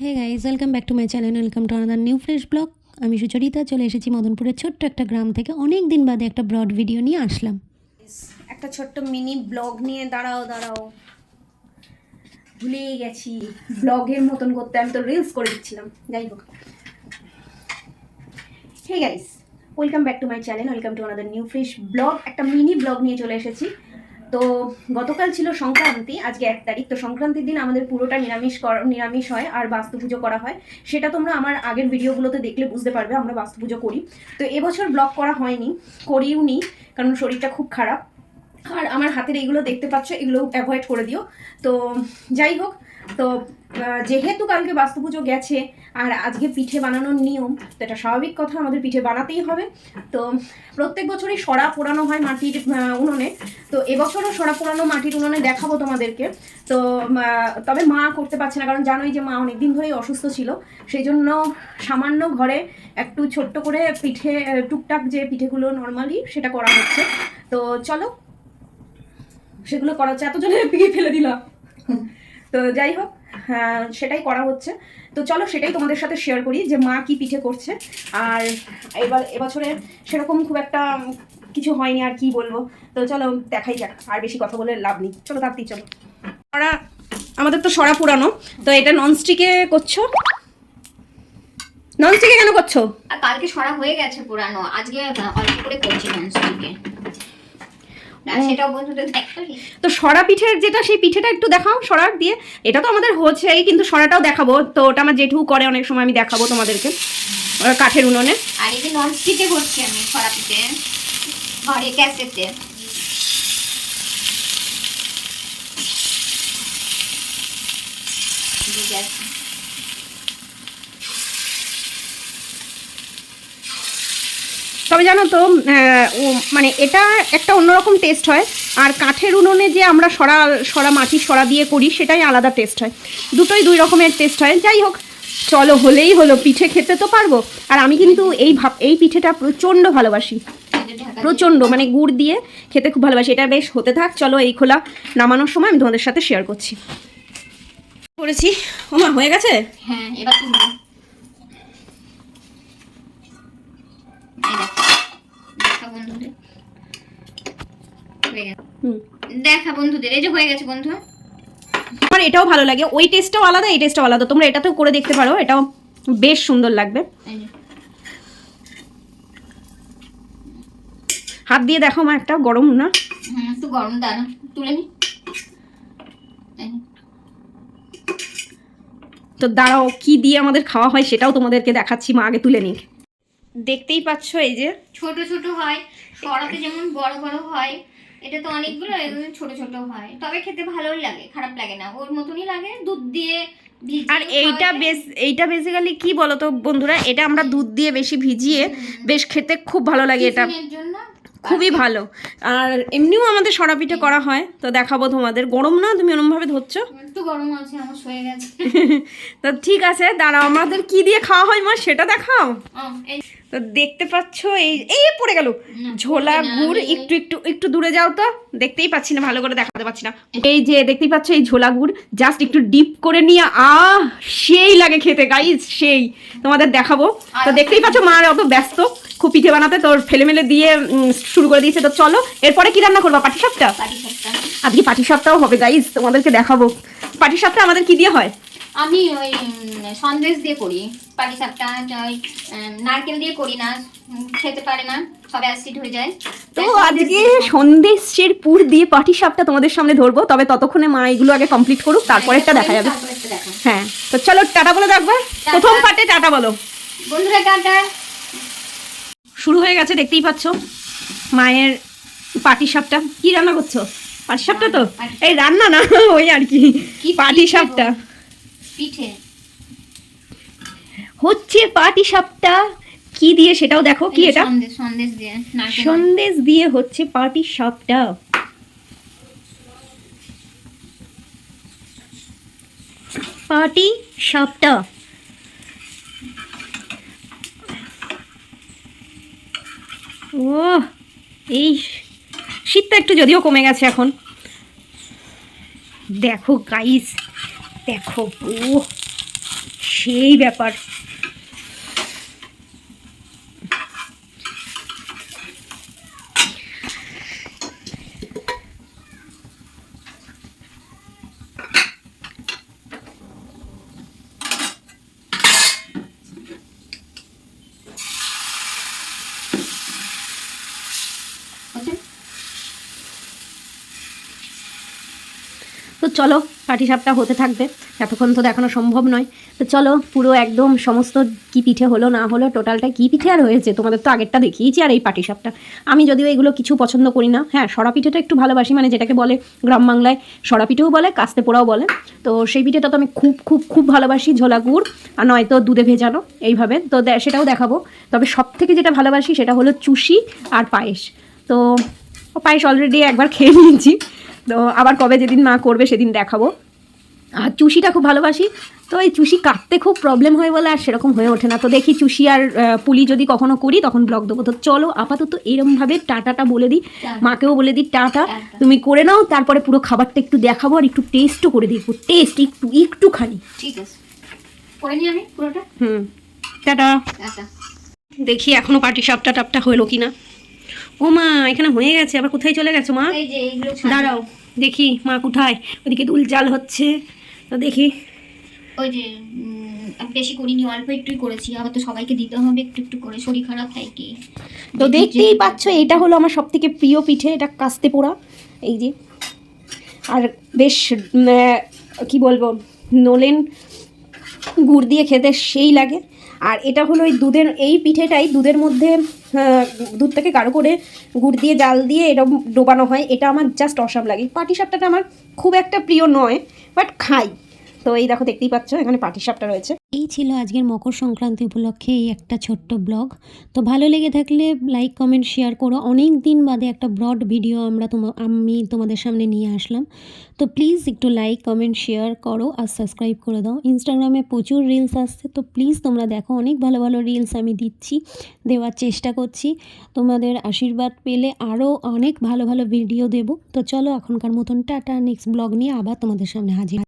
Hey guys welcome back to my channel welcome to another new fresh blog আমি সুচরিতা, চলে এসেছি মদনপুরের ছোট্ট একটা গ্রাম থেকে। অনেক দিন বাদে একটা ব্রড ভিডিও নিয়ে আসলাম। একটা ছোট্ট মিনি ব্লগ নিয়ে, দাঁড়াও দাঁড়াও। ভুলেই গেছি ব্লগের মতন করতে। আমি তো রিলস করে দিচ্ছিলাম। যাই হোক। Hey guys welcome back to my channel welcome to another new fresh blog একটা মিনি ব্লগ নিয়ে চলে এসেছি। তো গতকাল ছিল সংক্রান্তি, আজকে এক তারিখ। তো সংক্রান্তির দিন আমাদের পুরোটা নিরামিষ নিরামিষ হয় আর বাস্তু পুজো করা হয়। সেটা তোমরা আমার আগের ভিডিওগুলোতে দেখলে বুঝতে পারবে, আমরা বাস্তু পুজো করি। তো এবছর ব্লগ করা হয়নি করিও নি কারণ শরীরটা খুব খারাপ। আর আমার হাতের এইগুলো দেখতে পাচ্ছ, এগুলো অ্যাভয়েড করে দিও। তো যাই হোক, তো যেহেতু কালকে বাস্তু পুজো গেছে, আর আজকে পিঠে বানানোর নিয়ম, তো এটা স্বাভাবিক কথা, আমাদের পিঠে বানাতেই হবে। তো প্রত্যেক বছরই সরা পোড়ানো হয় মাটির উনুনে। তো এবছরও সরা পোড়ানো মাটির উনুনে দেখাবো তোমাদেরকে। তো তবে মা করতে পারছে না, কারণ জানোই যে মা অনেকদিন ধরেই অসুস্থ ছিল। সেই জন্য সামান্য ঘরে একটু ছোট্ট করে পিঠে টুকটাক যে পিঠেগুলো নর্মালি সেটা করা হচ্ছে। তো চলো সেগুলো করা হচ্ছে এত জনে পিকে ফেলে দিলাম তো যাই হোক হ্যাঁ, সেটাই করা হচ্ছে। তো চলো সেটাই তোমাদের সাথে শেয়ার করি যে মা কি পিঠে করছে। আর এবার এবছরে সেরকম খুব একটা কিছু হয়নি আর কি বলব। তো চলো দেখাই যাক আর বেশি কথা বলে লাভ নেই। চলো তাড়াতাড়ি চলো। সরা আমাদের তো সরা পুরানো। তো এটা ননস্টিকে করছ? ননস্টিকে কেন করছ? কালকে সরা হয়ে গেছে পুরানো। আজকে অল্প করে করছি ননস্টিকে আর সেটাও বন্ধুদের দেখাবি তো সরা পিঠের যেটা সেই পিঠেটা একটু দেখাও সরা দিয়ে। এটা তো আমাদের হচ্ছেই কিন্তু সরাটাও দেখাবো। তো ওটা আমার জেঠু করে অনেক সময় আমি দেখাবো তোমাদেরকে কাঠের উনুনে। আর এই যে ননস্টিকে করছি আমি সরা পিঠে ঘরে ক্যাসেটে। বুঝে আছে। তবে জানো তো মানে এটা একটা অন্যরকম টেস্ট হয়। আর কাঠের উনুনে যে আমরা সরা সরা মাটির সরা দিয়ে করি, সেটাই আলাদা টেস্ট হয়। দুটোই দুই রকমের টেস্ট হয়। যাই হোক, চলো হলেই হলো, পিঠে খেতে তো পারব। আর আমি কিন্তু এই ভাব, এই পিঠেটা প্রচণ্ড ভালোবাসি। প্রচণ্ড মানে গুড় দিয়ে খেতে খুব ভালোবাসি। এটা বেশ হতে থাক, চলো এই খোলা নামানোর সময় আমি তোমাদের সাথে শেয়ার করছি। করেছি? ওমা হয়ে গেছে? হ্যাঁ এবার তুমি এই দেখো দেখা বন্ধুদের। দেখা এই যে হয়ে গেছে বন্ধু। আমার এটাও ভালো লাগে ওই টেস্টটাও আলাদা এই টেস্টটাও আলাদা। তোমরা এটাতেও করে দেখতে পারো এটাও বেশ সুন্দর লাগবে। হাত দিয়ে দেখো মা একটা গরম না? একটু গরম দানা তুলে নি। তো দাঁড়াও কি দিয়ে আমাদের খাওয়া হয় সেটাও তোমাদেরকে দেখাচ্ছি মা আগে তুলে নিক। দেখতেই পাচ্ছ এই যে। ছোট ছোট হয় সরাতে যেমন বড় বড় হয় এটা তো অনেকগুলো ছোট ছোট হয়। তবে খেতে ভালোই লাগে খারাপ লাগে না ওর মতনই লাগে দুধ দিয়ে আর এইটা বেশ এইটা বেসিক্যালি কি বলো তো বন্ধুরা এটা আমরা দুধ দিয়ে বেশি ভিজিয়ে বেশ খেতে খুব ভালো লাগে এটা। খুবই ভালো। আর এমনিও আমাদের সরা পিঠে করা হয় তো দেখাবো তোমাদের। গরম না তুমি ওরমভাবে ধরছো? একটু গরম আছে আমার হয়ে গেছে। তো ঠিক আছে দাঁড়াও আমাদের কি দিয়ে খাওয়া হয় মা সেটা দেখাও। তো দেখতে পাচ্ছ এই এই পড়ে গেল। ঝোলা গুড় একটু একটু একটু দূরে যাও তো। দেখতেই পাচ্ছি না ভালো করে দেখাতে পাচ্ছি না। এই যে দেখতেই পাচ্ছ এই ঝোলা গুড় জাস্ট একটু ডিপ করে নিয়ে আহ সেই লাগে খেতে গাইজ সেই। তোমাদের দেখাবো। তো দেখতেই পাচ্ছ মা অত ব্যস্ত খুব পিঠে বানাতে তোর ফেলে মেলে দিয়ে উম, শুরু করে দিয়েছে। তো চলো এরপরে কি রান্না করবা পাটি সাপটা আজকে পাটি সাপটাও হবে গাইজ তোমাদেরকে দেখাবো। পাটি সাপটা আমাদের কি দিয়ে হয়? আমি ওই সন্দেশ দিয়ে করি পাটি সাপটা ওই নারকেল দিয়ে করি না খেতে পারে না সব অ্যাসিড হয়ে যায়। তো আজকে সন্দেশের পুর দিয়ে পাটি সাপটা তোমাদের সামনে ধরবো তবে ততক্ষণে মা এগুলো আগে কমপ্লিট করুক তারপরেরটা দেখা যাবে। হ্যাঁ তো চলো টাটা বলে দেখবে প্রথম পার্টে টাটা বলো। বন্ধুরা টাটা। শুরু হয়ে গেছে দেখতেই পাচ্ছ মায়ের পাটি সাপটা কি রান্না করছ? পাটি সাপটা তো? এই রান্না না ওই আর কি। কি পাটি সাপটা? পিঠে। হচ্ছে পাটি সাপটা। কি দিয়ে সেটাও দেখো কি এটা? সন্দেশ দিয়ে সন্দেশ দিয়ে হচ্ছে পাটি সাপটা। পাটি সাপটা। ও এই শীতটা একটু যদিও কমে গেছে এখন। দেখো গাইস দেখো ও সেই ব্যাপার। তো চলো পাটিসাপটা হতে থাকবে। এতক্ষণ তো দেখানো সম্ভব নয়। তো চলো, পুরো একদম সমস্ত কি পিঠে হলো, না হলো টোটালটা কি পিঠে আর হয়েছে? তোমাদের তো আগেরটা দেখিয়েছি আর এই পাটিসাপটা আমি যদিও এগুলো কিছু পছন্দ করি না। হ্যাঁ সরা পিঠেটা একটু ভালোবাসি মানে যেটাকে বলে গ্রাম বাংলায় সরা পিঠেও বলে, কাস্তে পোড়াও বলে। তো সেই পিঠেটা তো আমি খুব খুব খুব ভালোবাসি, ঝোলা গুড়, আর নয়তো দুধে ভেজানো এইভাবে। তো সেটাও দেখাবো। তবে সব থেকে যেটা ভালোবাসি সেটা হলো চুষি আর পায়েস। তো পায়েস অলরেডি একবার খেয়ে নিয়েছি। তো আবার কবে যেদিন মা করবে সেদিন দেখাবো। আর চুষিটা খুব ভালোবাসি। তো এই চুষি কাটতে খুব প্রবলেম হয় বলে আর সেরকম হয়ে ওঠে না। তো দেখি চুষি আর পুলি যদি কখনো করি তখন ব্লগ দেবো। তো চলো আপাতত এরমভাবে টাটাটা বলে দিই। মাকেও বলে দিই টাটা। তুমি করে নাও তারপরে পুরো খাবারটা একটু দেখাবো আর একটু টেস্টও করে দেখব। টেস্ট একটু একটুখানি। ঠিক আছে। করে নিই আমি পুরোটা? হুম। টাটা। দেখি এখনও পাটি সাপটা টাপটা হলো কি না ও মা এখানে হয়ে গেছে আবার কোথায় চলে গেছো মা? এই যে দাঁড়াও দেখি মা কোথায় ওদিকে দুল জাল হচ্ছে তো দেখি। ওই যে বেশি করিনি অল্প একটুই করেছি আবার তো সবাইকে দিতে হবে একটু একটু করে শরীর খারাপ তাই কি? তো দেখতেই পাচ্ছ এটা হলো আমার সব থেকে প্রিয় পিঠে এটা কাস্তে পোড়া এই যে। আর বেশ কি বলব নলেন গুড় দিয়ে খেতে সেই লাগে। আর এটা হলো ওই দুধের, এই পিঠেটাই দুধের মধ্যে দুধটাকে গাঢ় করে গুড় দিয়ে, জাল দিয়ে এরকম ডোবানো হয়। এটা আমার জাস্ট অসাম লাগে। পাটি সাপটাটা আমার খুব একটা প্রিয় নয় বাট খাই। তো এই দেখো, দেখতেই পাচ্ছ, এখানে পাটিসাপটা রয়েছে। এই ছিল আজকের মকর সংক্রান্তি উপলক্ষে এই একটা ছোট্ট ব্লগ। তো ভালো লেগে থাকলে লাইক, কমেন্ট, শেয়ার করো। অনেক দিন বাদে একটা ব্রড ভিডিও আমরা আমি তোমাদের সামনে নিয়ে আসলাম। তো প্লিজ একটু লাইক, কমেন্ট, শেয়ার করো আর সাবস্ক্রাইব করে দাও। ইনস্টাগ্রামে প্রচুর রিলস আসছে, তো প্লিজ তোমরা দেখো, অনেক ভালো ভালো রিলস আমি দিচ্ছি, দেওয়ার চেষ্টা করছি। তোমাদের আশীর্বাদ পেলে আরও অনেক ভালো ভালো ভিডিও দেবো। তো চলো এখনকার মতন টাটা নেক্সট ব্লগ নিয়ে আবার তোমাদের সামনে হাজির